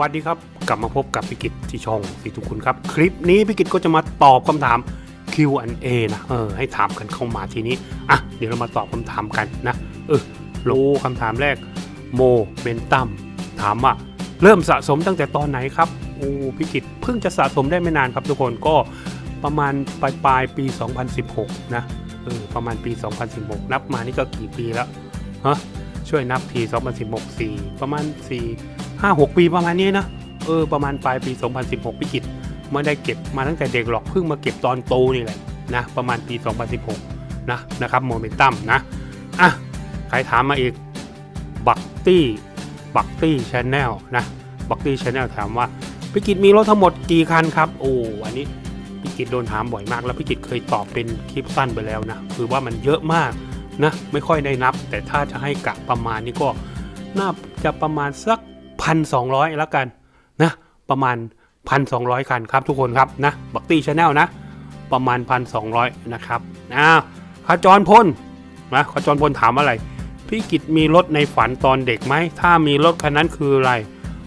วัสดีครับ กลับมาพบกับพิกิจที่ช่องสิทุกคุณครับ คลิปนี้พิกิจก็จะมาตอบคำถาม Q&A นะเออให้ถามกันเข้ามาทีนี้อะเดี๋ยวเรามาตอบคำถามกันนะเออรู้คำถามแรกโมเมนตัมถามว่าเริ่มสะสมตั้งแต่ตอนไหนครับโอ้พิกิจเพิ่งจะสะสมได้ไม่นานครับทุกคนก็ประมาณปลายปลายปี 2016 นะเออประมาณปี 2016 นับมานี่ก็กี่ปีแล้วฮะช่วยนับที 2016 4 ประมาณ 4 5 6 ปีประมาณนี้นะเออประมาณปลายปี 2016พิกิจไม่ได้เก็บมาตั้งแต่เด็กหรอกเพิ่งมาเก็บตอนโตนี่แหละนะประมาณปี 2016 นะนะครับโมเมนตัมนะอะใครถามมาอีกบักตี้บักตี้ชาแนลนะบักตี้ชาแนลถามว่าพิกิจมีรถทั้งหมดกี่คันครับ โอ้อันนี้พิกิจโดนถามบ่อยมาก แล้วพิกิจเคยตอบเป็นคลิปสั้นไปแล้วนะคือว่ามันเยอะมากนะไม่ค่อยได้นับ แต่ถ้าจะให้กะประมาณนี้ก็น่าจะประมาณสัก พันสองร้อยแล้วกันนะประมาณพันสองร้อยคันครับทุกคนครับนะบักตี้ชาแนลนะประมาณพันสองร้อยนะครับอ้าวขจรพลนะขจรพลถามอะไร พี่กิจมีรถในฝันตอนเด็กไหม ถ้ามีรถคันนั้นคืออะไร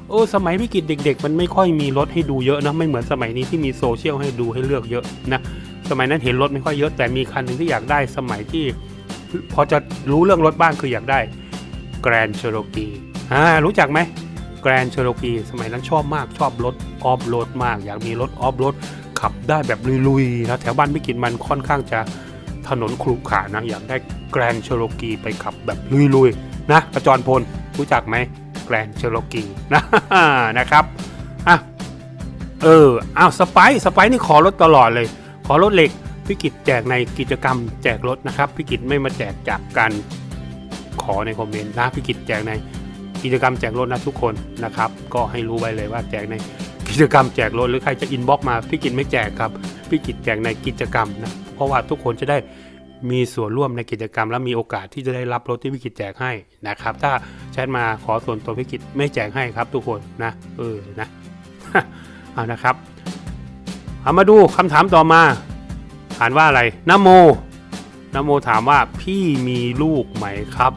โอ้สมัยพี่กิจเด็ก ๆ มันไม่ค่อยมีรถให้ดูเยอะนะไม่เหมือนสมัยนี้ที่มีโซเชียลให้ดูให้เลือกเยอะนะสมัยนั้นเห็นรถไม่ค่อยเยอะแต่มีคันหนึ่งที่อยากได้สมัยที่ พอจะรู้เรื่องรถบ้างคืออยากได้ Grand Cherokee อ่ารู้จักไหม แกรนเชอร์ e สมัยนั้นชอบมากชอบรถออฟโรดมาก อยากมีรถออฟโรดขับได้แบบลุยๆนะแถวบ้านพิกินมันค่อนข้างจะถนนครุขระนะอยากได้แกรนเชอร์ e ไปขับแบบลุยๆนะประจรพลรู้จักไหมแกรนเชอร์ e นะนะครับอะเอออ้าวสไปสไปนี่ขอรถตลอดเลย ขอรถเหล็กพิกิจแจกในกิจกรรมแจกรถนะครับพิกิจไม่มาแจกจากการขอในคอมเมนต์นะพิกิจแจกใน กิจกรรมแจกรถนะทุกคนนะครับก็ให้รู้ไว้เลยว่าแจกในกิจกรรมแจกรถหรือใครจะอินบ็อกมาพี่กิจไม่แจกครับพี่กิจแจกในกิจกรรมนะเพราะว่าทุกคนจะได้มีส่วนร่วมในกิจกรรม และมีโอกาสที่จะได้รับรถที่พี่กิจแจกให้นะครับ ถ้าแชทมาขอส่วนตัวพี่กิจไม่แจกให้ครับ ทุกคนนะเออนะเอานะครับเอามาดูคำถามต่อมาอ่านว่าอะไรนโมนโมถามว่าพี่มีลูกไหมครับ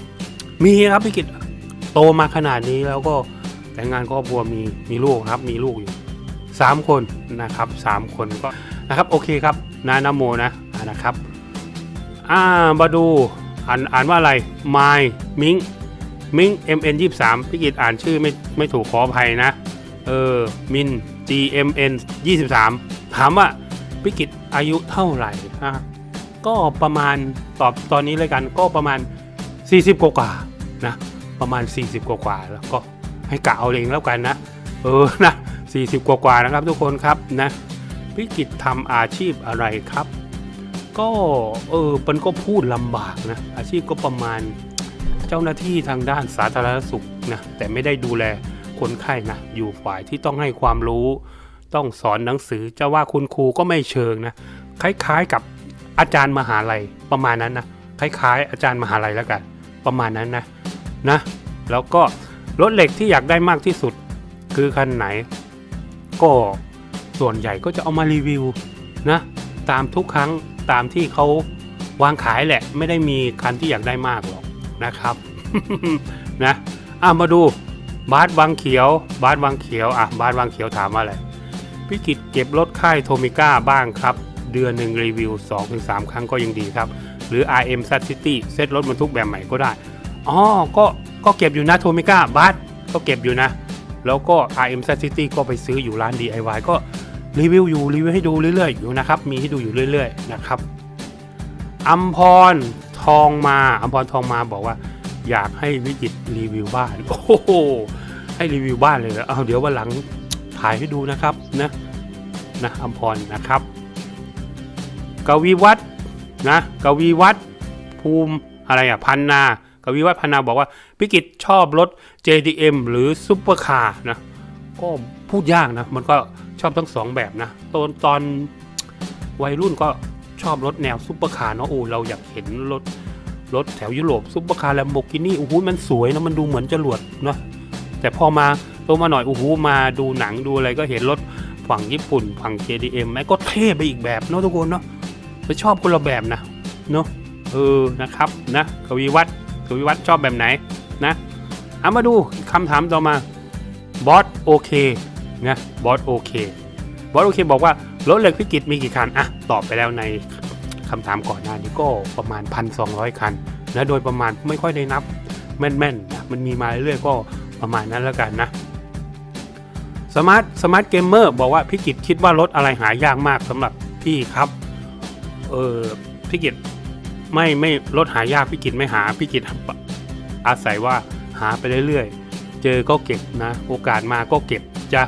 มีครับพี่กิจ โตมาขนาดนี้แล้วก็แต่งงานครอบครัวมีมีลูกครับมีลูกอยู่สามคนนะครับสามคนก็นะครับโอเคครับนานโมนะนะครับอ่ามาดูอ่านอ่านว่าอะไรไมมิงมิง MN 23พี่กิตอ่านชื่อไม่ไม่ถูกขออภัยนะเออมิน GMN 23 ถามว่าพี่กิตอายุเท่าไหร่อะก็ประมาณตอบตอนนี้เลยกันก็ประมาณ 40 กว่านะ ประมาณ 40 กว่ากว่าแล้วก็ให้กะเอาเองแล้วกันนะ เออนะ40 กว่ากว่านะครับทุกคนครับนะพิกิจทำอาชีพอะไรครับ ก็เออมันก็พูดลำบากนะ อาชีพก็ประมาณเจ้าหน้าที่ทางด้านสาธารณสุขนะแต่ไม่ได้ดูแลคนไข้นะอยู่ฝ่ายที่ต้องให้ความรู้ ต้องสอนหนังสือจะว่าคุณครูก็ไม่เชิงนะคล้ายๆกับอาจารย์มหาลัยประมาณนั้นนะคล้ายๆ อาจารย์มหาลัยแล้วกันประมาณนั้นนะ นะ แล้วก็รถเหล็กที่อยากได้มากที่สุดคือคันไหน ก็ส่วนใหญ่ก็จะเอามารีวิวนะตามทุกครั้งตามที่เขาวางขายแหละ ไม่ได้มีคันที่อยากได้มากหรอกนะครับนะอะมาดูบาสวังเขียว บาสวังเขียวอะบาสวังเขียวถามว่าอะไรพิกิจเก็บรถค่ายโทมิก้าบ้างครับ เดือนหนึ่งรีวิว 2-3 ครั้งก็ยังดีครับ หรือ RM s a t City เซตรถบรรทุกแบบใหม่ก็ได้ อ๋อก็ก็เก็บอยู่นะโทมิก้าบัสก็เก็บอยู่นะ แล้วก็ RM City ก็ไปซื้ออยู่ร้าน DIY ก็รีวิวอยู่รีวิวให้ดูเรื่อยๆอยู่นะครับ มีให้ดูอยู่เรื่อยๆนะครับอัมพรทองมาอัมพรทองมาบอกว่า อยากให้วิจิตรีวิวบ้านโอ้โหให้รีวิวบ้านเลยเอเอาเดี๋ยววันหลังถ่ายให้ดูนะครับนะนะอัมพรนะครับกวีวัฒนะกวีวัฒภูมิอะไรอะพันนา วีวัฒน์พนาบอกว่าพิกิจชอบรถ JDM หรือซุปเปอร์คาร์นะก็พูดยากนะ มันก็ชอบทั้งสองแบบนะตอนตอนวัยรุ่นก็ชอบรถแนวซุปเปอร์คาร์เนาะโอ้เราอยากเห็นรถรถแถวยุโรปซุปเปอร์คาร์แลมโบกินี่โอ้โหมันสวยนะมันดูเหมือนจรวดเนาะแต่พอมาโตมาหน่อยโอ้โหมาดูหนังดูอะไรก็เห็นรถฝั่งญี่ปุ่นฝั่ง JDM แม่ก็เท่ไปอีกแบบเนาะทุกคนเนาะไปชอบคนละแบบนะเนาะเออนะครับนะกวีวัฒน์ กวีวัฒน์ชอบแบบไหนนะเอามาดูคำถามต่อมาบอสโอเคนะบอสโอเคบอสโอเคบอกว่ารถเหล็กพิกิตมีกี่คันอะตอบไปแล้วในคำถามก่อนหน้านี้ก็ประมาณ 1,200 คันนะโดยประมาณไม่ค่อยได้นับแม่นๆนะมันมีมาเรื่อยๆก็ประมาณนั้นแล้วกันนะสมาร์ทสมาร์ทเกมเมอร์บอกว่าพิกิตคิดว่ารถอะไรหายากมากสำหรับพี่ครับเออพิกิต ไม่ไม่รถหายากพิกิตไม่หาพิกิตอาศัยว่าหาไปเรื่อยๆ เจอก็เก็บนะ โอกาสมาก็เก็บจะ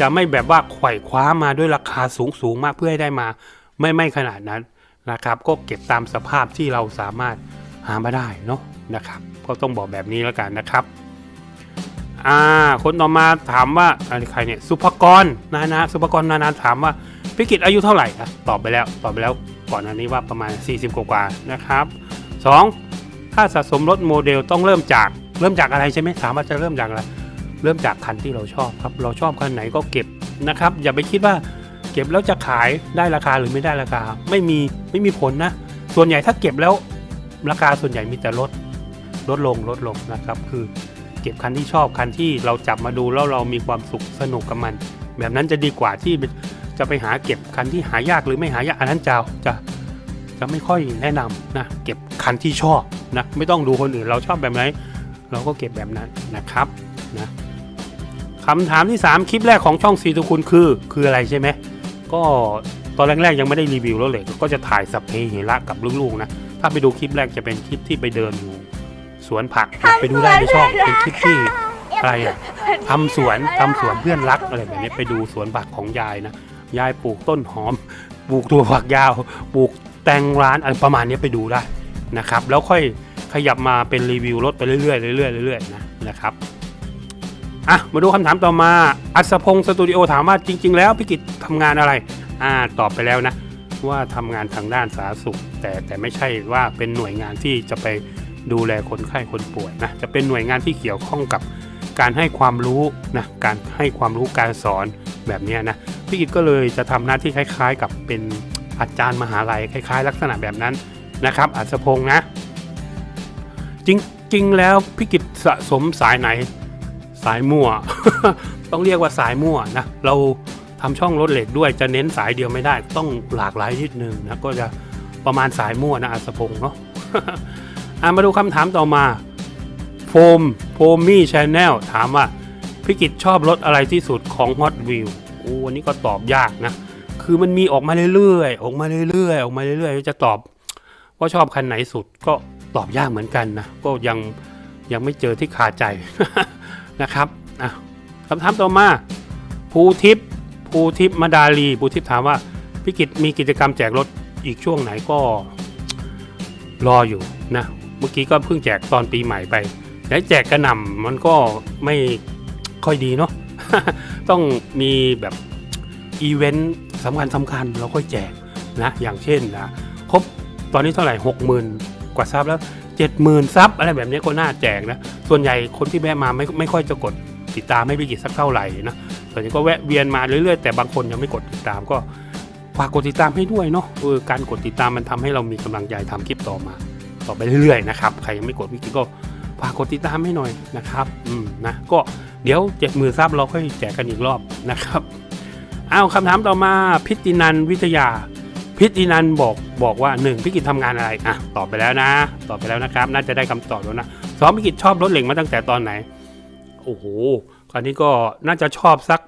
จะไม่แบบว่าไขว่คว้ามาด้วยราคาสูงสูงมากเพื่อให้ได้มา ไม่ไม่ขนาดนั้นนะครับ ก็เก็บตามสภาพที่เราสามารถหามาได้เนาะนะครับก็ต้องบอกแบบนี้แล้วกันนะครับอ่าคนต่อมาถามว่าอะไรใครเนี่ยสุภกรนานาสุภกรนานาถามว่าพิกิตอายุเท่าไหร่อะตอบไปแล้วตอบไปแล้ว ก่อนอันนี้ว่าประมาณ 40 กว่าๆนะครับ 2. ถ้าสะสมรถโมเดลต้องเริ่มจากเริ่มจากอะไรใช่ไหมถามว่าจะเริ่มจากอะไรเริ่มจากคันที่เราชอบครับ เราชอบคันไหนก็เก็บนะครับ อย่าไปคิดว่าเก็บแล้วจะขายได้ราคาหรือไม่ได้ราคา ไม่มีไม่มีผลนะ ส่วนใหญ่ถ้าเก็บแล้วราคาส่วนใหญ่มีแต่ลดลดลงลดลงนะครับ คือเก็บคันที่ชอบคันที่เราจับมาดูแล้วเรามีความสุขสนุกกับมัน แบบนั้นจะดีกว่าที่จะไปหาเก็บคันที่หายากหรือไม่หายากอันนั้นจะจะจะไม่ค่อยแนะนำนะเก็บคันที่ชอบนะไม่ต้องดูคนอื่นเราชอบแบบไหนเราก็เก็บแบบนั้นนะครับนะคำถามที่ 3 คลิปแรกของช่องซีทุคุณคือ คืออะไรใช่ไหมก็ตอนแรกๆยังไม่ได้รีวิวรถเล็กก็จะถ่ายสัพเพเหระกับลูกๆนะถ้าไปดูคลิปแรกจะเป็นคลิปที่ไปเดินอยู่สวนผักไปดูได้ในช่องเป็นคลิปที่ อะไรอะทำสวนทำสวนเพื่อนรักอะไรแบบนี้ไปดูสวนผักของยายนะยายปลูกต้นหอมปลูกถั่วฝักยาวปลูกแตงร้านอะไรประมาณนี้ไปดูได้นะครับ แล้วค่อยขยับมาเป็นรีวิวรถไปเรื่อยๆเรื่อยๆเรื่อยๆนะนะครับอะมาดูคำถามต่อมาอัศพงศ์สตูดิโอถามว่าจริง ๆ แล้วพี่กิจทำงานอะไรอ่าตอบไปแล้วนะว่าทำงานทางด้านสาธารณสุข แต่แต่ไม่ใช่ว่าเป็นหน่วยงานที่จะไปดูแลคนไข้คนป่วยนะจะเป็นหน่วยงานที่เกี่ยวข้องกับ การให้ความรู้นะการให้ความรู้การสอนแบบนี้นะพี่กิจก็เลยจะทำหน้าที่คล้าย ๆ กับเป็นอาจารย์มหาลัยคล้าย ๆ ลักษณะแบบนั้นนะครับ อัศพงศ์นะ จริงๆแล้วพิกิจสะสมสายไหนสายมั่ว ต้องเรียกว่าสายมั่วนะเราทำช่องรถเหล็กด้วยจะเน้นสายเดียวไม่ได้ ต้องหลากหลายนิดนึงนะก็จะประมาณสายมั่วนะอัศพงศ์เนาะะมาดูคำถามต่อมา โฟมโฟมี่ชแนลถามว่าพิกิจชอบรถอะไรที่สุดของ Hot w h e e l โอ้วันนี้ก็ตอบยากนะ คือมันมีออกมาเรื่อยๆ ออกมาเรื่อยๆ ออกมาเรื่อยๆ จะตอบว่าชอบคันไหนสุดก็ตอบยากเหมือนกันนะ ก็ยังยังไม่เจอที่คาใจนะครับอะคำถามต่อมาภูทิพย์ภูทิพย์มาดาลีภูทิพย์ถามว่าพี่กิจมีกิจกรรมแจกรถอีกช่วงไหนก็รออยู่นะ เมื่อกี้ก็เพิ่งแจกตอนปีใหม่ไป และแจกกระหน่ำมันก็ไม่ค่อยดีเนาะต้องมีแบบอีเวนต์สำคัญสำคัญเราค่อยแจกนะอย่างเช่นนะครบตอนนี้เท่าไหร่หกหมื่นกว่าซับแล้วเจ็ดหมื่นซับอะไรแบบนี้ก็น่าแจกนะส่วนใหญ่คนที่แวะมาไม่ไม่ค่อยจะกดติดตามให้พี่กิจสักเท่าไหร่นะส่วนใหญ่ก็แวะเวียนมาเรื่อยๆแต่บางคนยังไม่กดติดตามก็ฝากกดติดตามให้ด้วยเนาะเออการกดติดตามมันทำให้เรามีกำลังใจทำคลิปต่อมา ต่อไปเรื่อยๆนะครับใครยังไม่กดพี่กิก็ ฝากกดติดตามให้หน่อยนะครับอืมนะก็เดี๋ยวเจ็ดหมื่นซับเราค่อยแจกกันอีกรอบนะครับเอาคำถามต่อมาพิตินันวิทยา พิตินันบอกบอกว่าหนึ่งพี่กิจทำงานอะไรอะตอบไปแล้วนะ ตอบไปแล้วนะครับ น่าจะได้คำตอบแล้วนะสองพี่กิจชอบรถเหล็กมาตั้งแต่ตอนไหน โอ้โหคราวนี้ก็น่าจะชอบสัก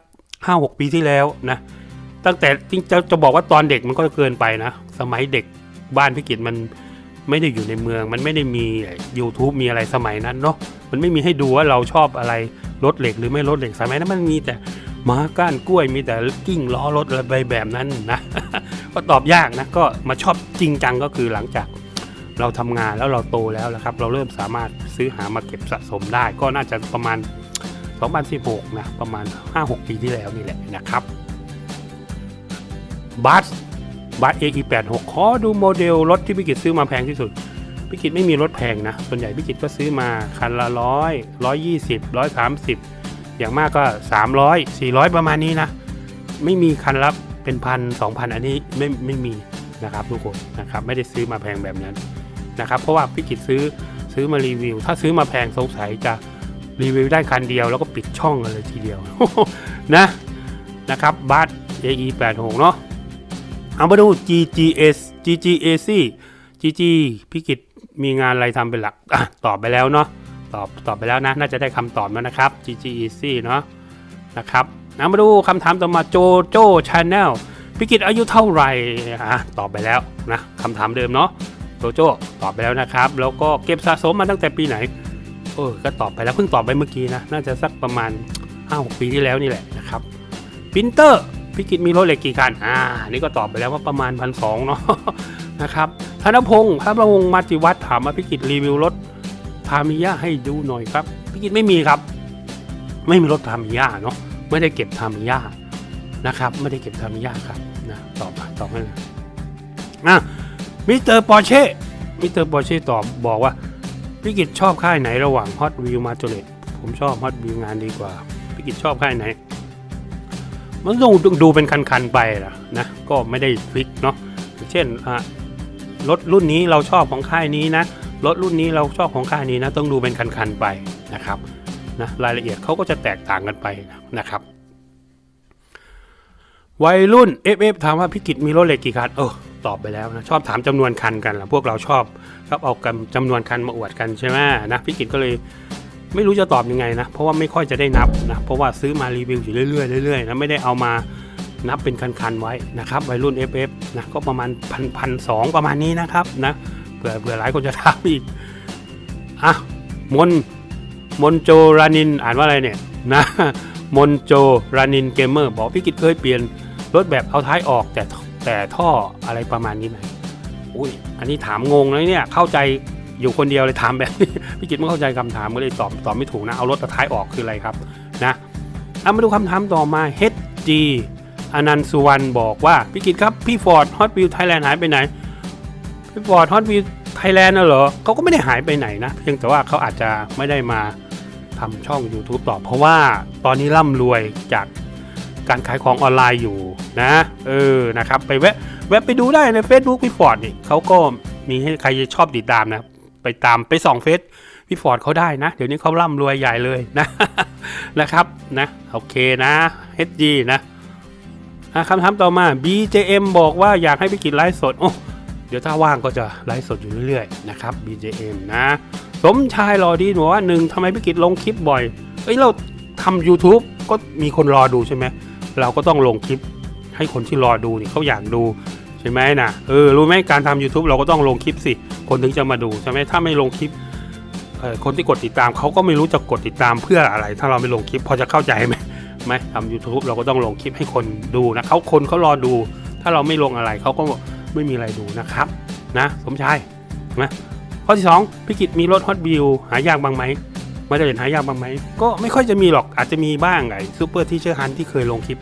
ห้าหกปีที่แล้วนะตั้งแต่จริงจะจะบอกว่าตอนเด็กมันก็เกินไปนะ สมัยเด็กบ้านพี่กิจมัน ไม่ได้อยู่ในเมือง มันไม่ได้มี YouTube มีอะไรสมัยนั้นเนาะมันไม่มีให้ดูว่าเราชอบอะไรรถเหล็กหรือไม่รถเหล็กสมัยนั้นมันมีแต่หมาก้านกล้วยมีแต่กิ้งล้อรถอะไรแบบนั้นนะก็ตอบยากนะก็มาชอบจริงจังก็คือหลังจากเราทำงานแล้วเราโตแล้วนะครับ เราเริ่มสามารถซื้อหามาเก็บสะสมได้ ก็น่าจะประมาณ 2016 นะ ประมาณ 5-6 ปีที่แล้วนี่แหละนะครับบัส บัส AE86 ขอดูโมเดลรถที่พี่กิจซื้อมาแพงที่สุดพี่กิจไม่มีรถแพงนะ ส่วนใหญ่พี่กิจก็ซื้อมาคันละร้อยร้อยยี่สิบร้อยสามสิบอย่างมากก็ 300 400 ประมาณนี้นะ ไม่มีคันละเป็นพันสองพันอันนี้ไม่ไม่มีนะครับทุกคนนะครับ ไม่ได้ซื้อมาแพงแบบนั้นนะครับ เพราะว่าพี่กิจซื้อซื้อมารีวิว ถ้าซื้อมาแพงสงสัยจะรีวิวได้คันเดียวแล้วก็ปิดช่องกันเลยทีเดียวนะนะครับบัส AE 86 เนาะ เอามาดู GGS GGAC GG พิกิตมีงานอะไรทำเป็นหลักอะตอบไปแล้วเนาะตอบตอบไปแล้วนะ น่าจะได้คำตอบแล้วนะครับ GGAC เนาะนะครับเอามาดูคำถามต่อมาโจโจชาแนลพิกิตอายุเท่าไหร่อะตอบไปแล้วนะคำถามเดิมเนาะโจโจตอบไปแล้วนะครับ แล้วก็เก็บสะสมมาตั้งแต่ปีไหนเออก็ตอบไปแล้วเพิ่งตอบไปเมื่อกี้นะ น่าจะสักประมาณ5-6ปีที่แล้วนี่แหละนะครับปินเตอร์ พิกิตมีรถเหล็กกี่คัน อ่า นี่ก็ตอบไปแล้วว่าประมาณพันสองเนาะนะครับ ธนพงศ์ธนพงศ์มาจิวัฒน์ถามมาพิกิตรีวิวรถทามิยาให้ดูหน่อยครับ พิกิตไม่มีครับ ไม่มีรถทามิยาเนาะ ไม่ได้เก็บทามิยานะครับ ไม่ได้เก็บทามิยาครับนะตอบมาตอบให้เลยอะมิสเตอร์ปอร์เช่มิสเตอร์ปอร์เช่ตอบบอกว่าพี่กิจชอบค่ายไหนระหว่าง Hot Wheel m a t o r e t ผมชอบ Hot Wheel งานดีกว่าพี่กิจชอบค่ายไหน มันต้องดูดูเป็นคันๆไปนะนะก็ไม่ได้ฟิกเนาะเช่นอะรถรุ่นนี้เราชอบของค่ายนี้นะรถรุ่นนี้เราชอบของค่ายนี้นะต้องดูเป็นคันๆไปนะครับนะรายละเอียดเขาก็จะแตกต่างกันไปนะครับ วัยรุ่น FF ถามว่าพี่กิจมีรถเหล็กกี่คันเออตอบไปแล้วนะชอบถามจำนวนคันกันละพวกเราชอบครับเอากันจำนวนคันมาอวดกันใช่ไหมนะพี่กิตก็เลย ไม่รู้จะตอบยังไงนะ เพราะว่าไม่ค่อยจะได้นับนะ เพราะว่าซื้อมารีวิวอยู่เรื่อยๆเรื่อยๆนะไม่ได้เอามานับเป็นคันๆไว้นะครับวัยรุ่น FF นะก็ประมาณพันพันสองประมาณนี้นะครับนะเผื่อเผื่อหลายคนจะถามอีกอะมนมนโจรานินอ่านว่าอะไรเนี่ยนะมนโจรานินเกมเมอร์บอกพี่กิตเคยเปลี่ยนรถแบบเอาท้ายออกแต่แต่ท่ออะไรประมาณนี้ไหมอุ้ยอันนี้ถามงงเลยเนี่ยเข้าใจ อยู่คนเดียวเลยถามแบบพี่กิตไม่เข้าใจคำถามก็เลยตอบตอบไม่ถูกนะเอารถตะท้ายออกคืออะไรครับนะเอามาดูคำถามต่อมา HG อนันต์สุวรรณบอกว่าพี่กิตครับพี่ฟอร์ดฮอตวิวไทยแลนด์หายไปไหนพี่ฟอร์ดฮอตวิวไทยแลนด์น่ะเหรอเขาก็ไม่ได้หายไปไหนนะ เพียงแต่ว่าเขาอาจจะไม่ได้มาทำช่อง YouTube ต่อเพราะว่าตอนนี้ร่ำรวยจากการขายของออนไลน์อยู่นะ เออนะครับ ไปแวะแวะไปดูได้ใน Facebook พี่ฟอร์ดนี่เขาก็มีให้ใครชอบติดตามนะ ไปตามไปส่องเฟซพี่ฟอร์ดเขาได้นะ เดี๋ยวนี้เขาร่ำรวยใหญ่เลยนะนะครับนะโอเคนะ HG นะคำถามต่อมา BJM บอกว่าอยากให้พี่กิจไลฟ์สดโอ้เดี๋ยวถ้าว่างก็จะไลฟ์สดอยู่เรื่อยๆนะครับ BJM นะ สมชายรอดีบอกว่าหนึ่งทำไมพี่กิจลงคลิปบ่อยเอ้ยเราทำ YouTube ก็มีคนรอดูใช่ไหมเราก็ต้องลงคลิปให้คนที่รอดูนี่เขาอยากดู ใช่ไหมนะเออรู้ไหมการทำ YouTube เราก็ต้องลงคลิปสิ คนถึงจะมาดูใช่ไหมถ้าไม่ลงคลิปคนที่กดติดตามเขาก็ไม่รู้จะกดติดตามเพื่ออะไร ถ้าเราไม่ลงคลิปพอจะเข้าใจไหมไหมทำ YouTube เราก็ต้องลงคลิปให้คนดูนะเขาคนเขารอดู ถ้าเราไม่ลงอะไรเขาก็ไม่มีอะไรดูนะครับ นะสมชายนะข้อที่ 2พิกิตมีรถฮอตวิวหายากบ้างไหมมาจะเห็นหายากบ้างไหมก็ไม่ค่อยจะมีหรอกอาจจะมีบ้างไงซูเปอร์ที่เชอร์ฮันที่เคยลงคลิป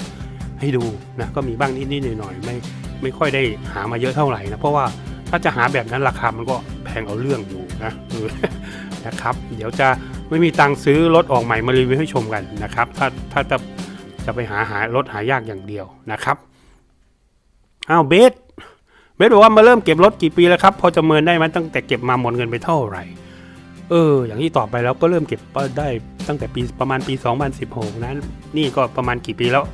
ให้ดูนะก็มีบ้างนิดๆหน่อยๆไม่ ไม่ค่อยได้หามาเยอะเท่าไหร่นะเพราะว่าถ้าจะหาแบบนั้นราคามันก็แพงเอาเรื่องอยู่นะนะครับ เดี๋ยวจะไม่มีตังค์ซื้อรถออกใหม่มารีวิวให้ชมกันนะครับ ถ้าถ้าจะจะไปหาหารถหายากอย่างเดียวนะครับอ้าวเบสเบสบอกว่ามาเริ่มเก็บรถกี่ปีแล้วครับ พอจะเมินได้ไหมตั้งแต่เก็บมาหมดเงินไปเท่าไหร่เอออย่างที่ตอบไปแล้วก็เริ่มเก็บได้ตั้งแต่ปีประมาณปี 2016 นั้น นี่ก็ประมาณกี่ปีแล้ว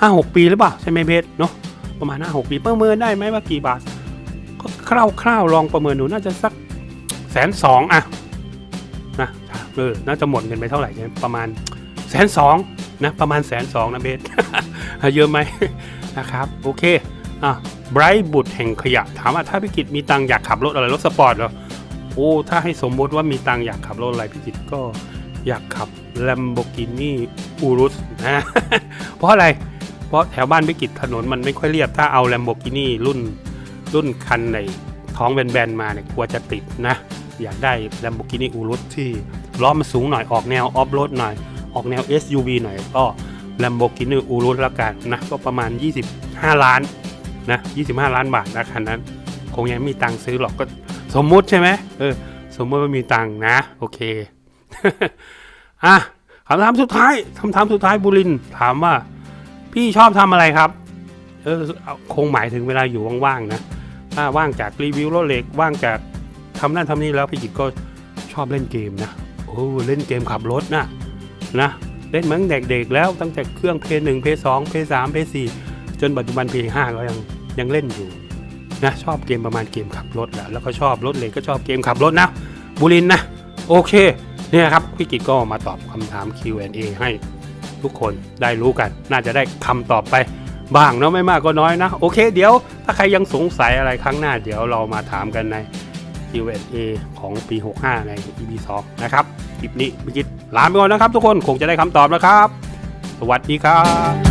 ห้าหกปีหรือเปล่าใช่ไหมเบสเนาะ ประมาณห้าหกปีประเมินได้ไหมว่ากี่บาท ก็คร่าวๆลองประเมินดูน่าจะสักแสนสองอะนะเออน่าจะหมดเงินไปเท่าไหร่เนี่ยประมาณแสนสองนะประมาณแสนสองนะเบสเยอะไหมนะครับโอเคอะไบรท์บุตรแห่งขยะถามว่าถ้าพี่กิจมีตังอยากขับรถอะไรรถสปอร์ตเหรอโอ้ถ้าให้สมมติว่ามีตังอยากขับรถอะไรพี่กิจก็อยากขับ Lamborghini Urus นะเพราะอะไร เพราะแถวบ้านพิกิจถนนมันไม่ค่อยเรียบ ถ้าเอา Lamborghini รุ่นรุ่นคันในท้องแบนๆมาเนี่ยกลัวจะติดนะ อยากได้ Lamborghini Urus ที่ล้อมันสูงหน่อยออกแนวออฟโรดหน่อย ออกแนว SUV หน่อยก็ Lamborghini Urus ละกันนะ ก็ประมาณ 25 ล้านนะ25 ล้านบาทนะคันนั้น คงยังมีตังค์ซื้อหรอกก็สมมุติใช่ไหมเออสมมติว่ามีตังค์นะ โอเคอะคำถามสุดท้ายคำถามสุดท้ายบุรินถามว่า พี่ชอบทำอะไรครับ เออคงหมายถึงเวลาอยู่ว่างๆนะถ้าว่างจากรีวิวรถเหล็กว่างจากทำนั่นทำนี่แล้วพี่กิจก็ชอบเล่นเกมนะโอ้เล่นเกมขับรถนะนะเล่นมั้งเด็กๆแล้วตั้งแต่เครื่องเพย์หนึ่งเพย์สองเพย์สามเพย์สี่จนปัจจุบันเพย์ห้าก็ยังยังเล่นอยู่นะชอบเกมประมาณเกมขับรถแหละแล้วก็ชอบรถเลยก็ชอบเกมขับรถนะบุรินนะ โอเค เนี่ยครับพี่กิจก็มาตอบคำถาม Q&A ให้ ทุกคนได้รู้กัน น่าจะได้คำตอบไปบ้างเนาะไม่มากก็น้อยนะ โอเคเดี๋ยว ถ้าใครยังสงสัยอะไรครั้งหน้าเดี๋ยวเรามาถามกันใน Q&A ของปี 65 ใน EP 2 นะครับ คลิปนี้พิจิตลาไปก่อนนะครับทุกคนคงจะได้คำตอบแล้วครับ สวัสดีครับ